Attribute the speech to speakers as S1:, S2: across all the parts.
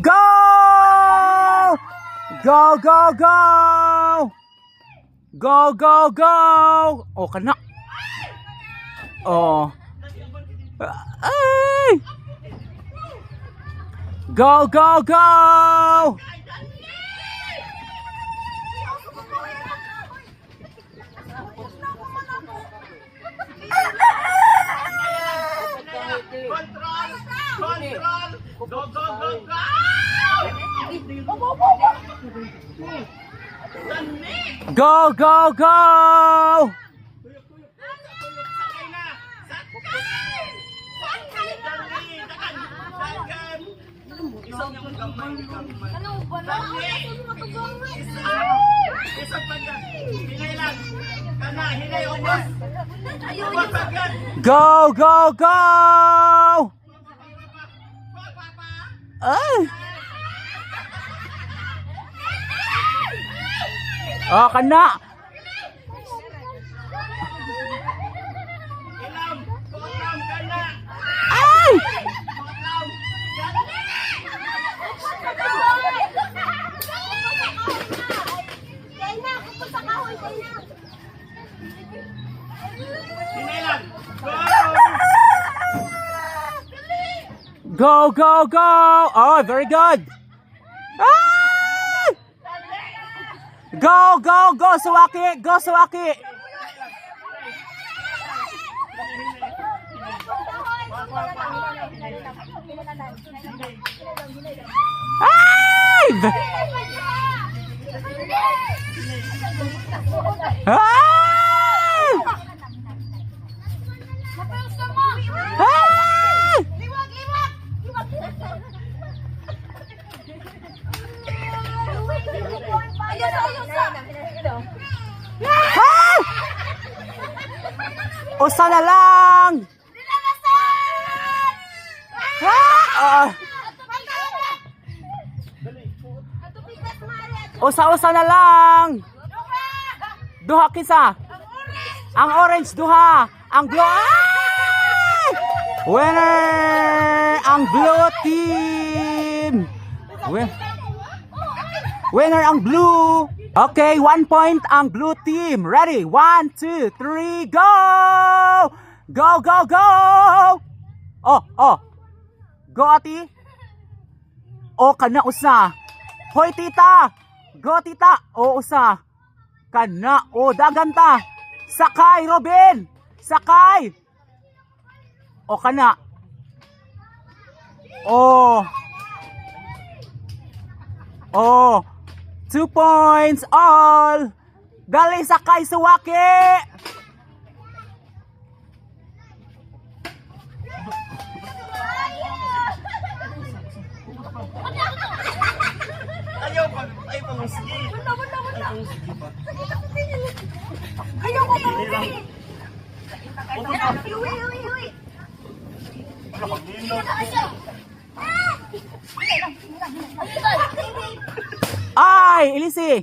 S1: Go! Go, go, go! Go, go, go! Oh, kana. Oh. Ay! Go, go, go!
S2: Go, go, go, go!
S1: Go, go, go!
S3: Ano ba na?
S1: Go, go, go! Ay! Oh, kana! Ay!
S2: Go!
S1: Go, go! Oh, very good! Ay! Go, go, go, Suwaki! Go, Suwaki! Ay! Ay! Ay! Ay! Usa na lang! Ah! Usa-usa na lang! Duha kisa! Ang orange duha! Ang blue ay! Winner! Ang blue team! Win Winner ang blue! Okay, one point ang blue team. Ready? One, two, three, go! Go, go, go! Oh, oh. Go, ati. O, kana usa. Hoy, tita! Go, tita! O, usa. Kana, o, daganta. Sakay, Robin! Sakay! O, kana. O. Oh. Two points all. Dali sakay suwaki.
S2: Ayaw pa! Ayaw pa musgi!
S3: Ayoko pa Uwi, uwi, uwi.
S1: Ay, Elise.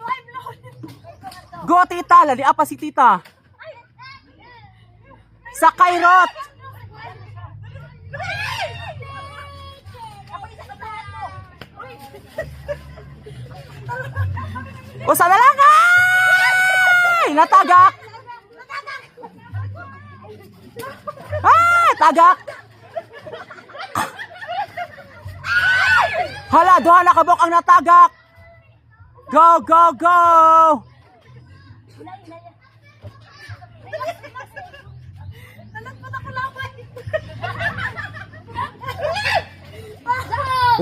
S1: Go tita, lali apa si tita. Sakay rot. Usa na lang ay! Natagak. Ay, tagak. Hala, duha na kabok ang natagak. Go, go, go!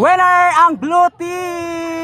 S1: Winner ang blue team!